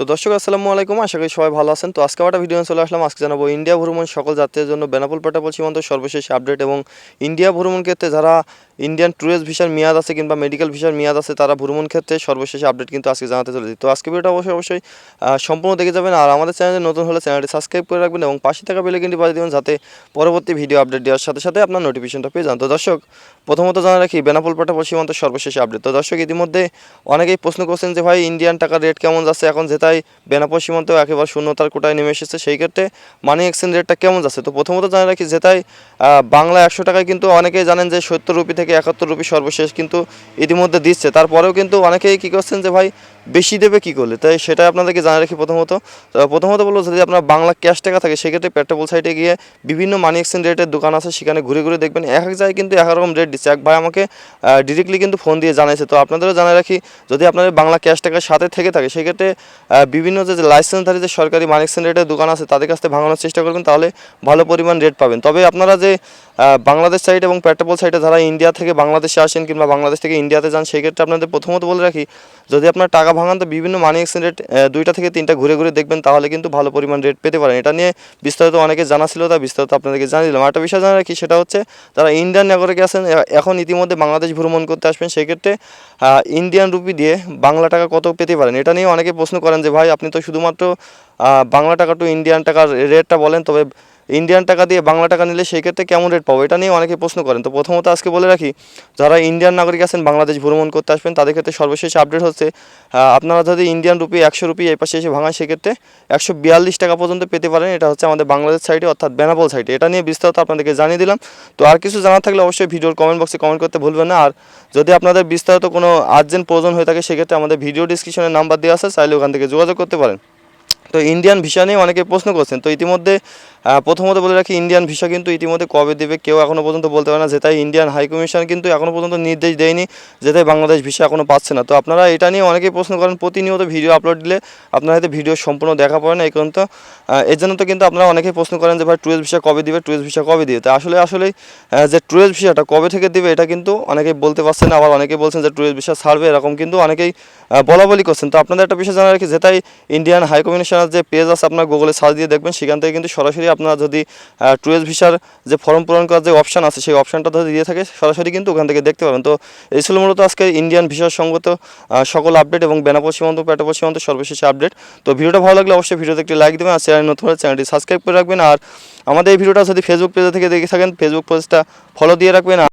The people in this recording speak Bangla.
তো দর্শক, আসসালামু আলাইকুম। আশা করি সবাই ভালো আছেন। তো আজকে একটা ভিডিও চলে আসলাম। আজকে জানাব ইন্ডিয়া ভ্রমণ সকল যাত্রীদের জন্য বেনাপোল পেটাপোল সীমান্ত সর্বশেষ আপডেট এবং ইন্ডিয়া ভ্রমণ ক্ষেত্রে যারা ইন্ডিয়ান ট্যুরিস্ট ভিসার মেয়াদ আছে কিংবা মেডিকেল ভিসার মেয়াদ আছে, তারা ভ্রমণ ক্ষেত্রে সর্বশেষ আপডেট কিন্তু আজকে জানাতে চলেছি। তো আজকে ভিডিওটা অবশ্যই অবশ্যই সম্পূর্ণ দেখে যাবেন। আর আমাদের চ্যানেলে নতুন হলে চ্যানেলটি সাবস্ক্রাইব করে রাখবেন এবং পাশে থাকা বেলে কিন্তু বাজিয়ে দেবেন যাতে পরবর্তী ভিডিও আপডেট দেওয়ার সাথে সাথে আপনার নোটিফিকেশনটা পেয়ে যান। তো দর্শক, প্রথমত জানা রাখি, বেনাপোল পেটাপোল সীমান্ত সর্বশেষ আপডেট তো দর্শক, ইতিমধ্যে অনেকেই প্রশ্ন করছেন যে ভাই ইন্ডিয়ান টাকার রেট কেমন যাচ্ছে? এখন যেটাই বেনাপোল সীমান্ত একেবারে শূন্যতার কোটায় নেমে এসেছে। সেই ক্ষেত্রে মানি এক্সচেঞ্জ রেটটা কেমন যাচ্ছে? তো প্রথমত জানা রাখি যেটাই বাংলা একশো টাকায় কিন্তু অনেকেই জানেন যে সত্তর রুপি থেকে একাত্তর রুপি সর্বশেষ কিন্তু ইতিমধ্যে দিচ্ছে। তারপরেও কিন্তু অনেকেই কী করছেন যে ভাই বেশি দেবে কী করলে? তাই সেটাই আপনাদেরকে জানা রাখি প্রথমত। প্রথমত বলব যদি আপনার বাংলা ক্যাশ টাকা থাকে, সেক্ষেত্রে পেট্রোল সাইটে গিয়ে বিভিন্ন মানি এক্সচেঞ্জ রেটের দোকান আছে, সেখানে ঘুরে ঘুরে দেখবেন এক এক জায়গায় কিন্তু এক রকম রেট দিচ্ছে। এক ভাই আমাকে ডিরেক্টলি কিন্তু ফোন দিয়ে জানাইছে। তো আপনাদেরও জানা রাখি, যদি আপনাদের বাংলা ক্যাশ টাকার সাথে থেকে থাকে, সেক্ষেত্রে বিভিন্ন যে লাইসেন্সধারী যে সরকারি মানি এক্সচেঞ্জ রেটের দোকান আছে, তাদের কাছ থেকে ভাঙানোর চেষ্টা করবেন, তাহলে ভালো পরিমাণ রেট পাবেন। তবে আপনারা যে বাংলাদেশ সাইড এবং পেট্রোল সাইডে যারা ইন্ডিয়া থেকে বাংলাদেশে আসেন কিংবা বাংলাদেশ থেকে ইন্ডিয়াতে যান, সেক্ষেত্রে আপনাদের প্রথমত বলে রাখি, যদি আপনার টাকা ভাঙান, তো বিভিন্ন মানি এক্সচেঞ্জ রেট দুইটা থেকে তিনটা ঘুরে ঘুরে দেখবেন, তাহলে কিন্তু ভালো পরিমাণ রেট পেতে পারেন। এটা নিয়ে বিস্তারিত অনেকে জানা ছিল তা বিস্তারিত আপনাদেরকে জানিয়ে দিলাম। একটা বিষয় জানা রাখি, সেটা হচ্ছে, যারা ইন্ডিয়ান নাগরিক আছেন, এ- এখন ইতিমধ্যে বাংলাদেশ ভ্রমণ করতে আসবেন, সেক্ষেত্রে ইন্ডিয়ান রুপি দিয়ে বাংলা টাকা কত পেতে পারেন? এটা নিয়ে অনেকে প্রশ্ন করেন যে, ভাই, আপনি তো শুধুমাত্র বাংলা টাকা টু ইন্ডিয়ান টাকার রেটটা বলেন, তবে ইন্ডিয়ান টাকা দিয়ে বাংলা টাকা নিলে সেই ক্ষেত্রে কেমন রেট পাবো? এটা নিয়ে অনেকে প্রশ্ন করেন। তো প্রথমত আজকে বলে রাখি, যারা ইন্ডিয়ান নাগরিক আছেন, বাংলাদেশ ভ্রমণ করতে আসবেন, তাদের ক্ষেত্রে সর্বশেষ আপডেট হচ্ছে আপনারা যদি ইন্ডিয়ান রুপি একশো রুপি এই পাশে এসে ভাঙায়, সেক্ষেত্রে একশো বিয়াল্লিশ টাকা পর্যন্ত পেতে পারেন। এটা হচ্ছে আমাদের বাংলাদেশ সাইডে অর্থাৎ বেনাপোল সাইডে এটা নিয়ে বিস্তারিত আপনাদেরকে জানিয়ে দিলাম। তো আর কিছু জানার থাকলে অবশ্যই ভিডিওর কমেন্ট বক্সে কমেন্ট করতে ভুলবেন না। আর যদি আপনাদের বিস্তারিত কোনো আর্জেন্ট প্রয়োজন হয়ে থাকে, সেক্ষেত্রে আমাদের ভিডিও ডিসক্রিপশনে নাম্বার দেওয়া আছে, চাইলে ওখান থেকে যোগাযোগ করতে পারেন। তো ইন্ডিয়ান ভিসা নিয়ে অনেকে প্রশ্ন করছেন। তো ইতিমধ্যে প্রথমত বলে রাখি ইন্ডিয়ান ভিসা কিন্তু ইতিমধ্যে কবে দেবে কেউ এখনও পর্যন্ত বলতে পারে না যেটাই ইন্ডিয়ান হাই কমিশন কিন্তু এখনও পর্যন্ত নির্দেশ দেয়নি যেটাই বাংলাদেশ ভিসা এখনও পাচ্ছে না। তো আপনারা এটা নিয়ে অনেকেই প্রশ্ন করেন, প্রতিনিয়ত ভিডিও আপলোড দিলে আপনারা হয়তো ভিডিও সম্পূর্ণ দেখা পড়ে না এই কারণ তো এর জন্য তো কিন্তু আপনারা অনেকেই প্রশ্ন করেন যে ভাই ট্যুরিস্ট ভিসা কবে দিবে ট্যুরিস্ট ভিসা কবে দিবে? তো আসলে আসলে যে ট্যুরিস্ট ভিসাটা কবে থেকে দিবে এটা কিন্তু অনেকেই বলতে পারছেন না, আবার অনেকেই বলছেন যে ট্যুরিস্ট ভিসা ছাড়বে, এরকম কিন্তু অনেকেই বলা বলি করছেন। তো আপনাদের একটা বিষয় জানা রাখি যেটাই ইন্ডিয়ান হাই কমিশনের যে পেজ আছে আপনার গুগলে সার্চ দিয়ে দেখবেন, সেখান থেকে কিন্তু সরাসরি আপনারা যদি ট্যুরিস্ট ভিসার যে ফর্ম পূরণ করার যে অপশন আছে, সেই অপশনটা যদি দিয়ে থাকে, সরাসরি কিন্তু ওখান থেকে দেখতে পাবেন। তো এই ছিল মূলত আজকে ইন্ডিয়ান ভিসার সঙ্গত সকল আপডেট এবং বেনাপোল সীমান্ত, পেটাপোল সীমান্ত সর্বশেষ আপডেট তো ভিডিওটা ভালো লাগলে অবশ্যই ভিডিওতে একটি লাইক দেবেন আর চ্যানেল নতুন চ্যানেলটি সাবস্ক্রাইব করে রাখবেন। আর আমাদের এই ভিডিওটা যদি ফেসবুক পেজে থেকে দেখে থাকেন ফেসবুক পেজটা ফলো দিয়ে রাখবেন।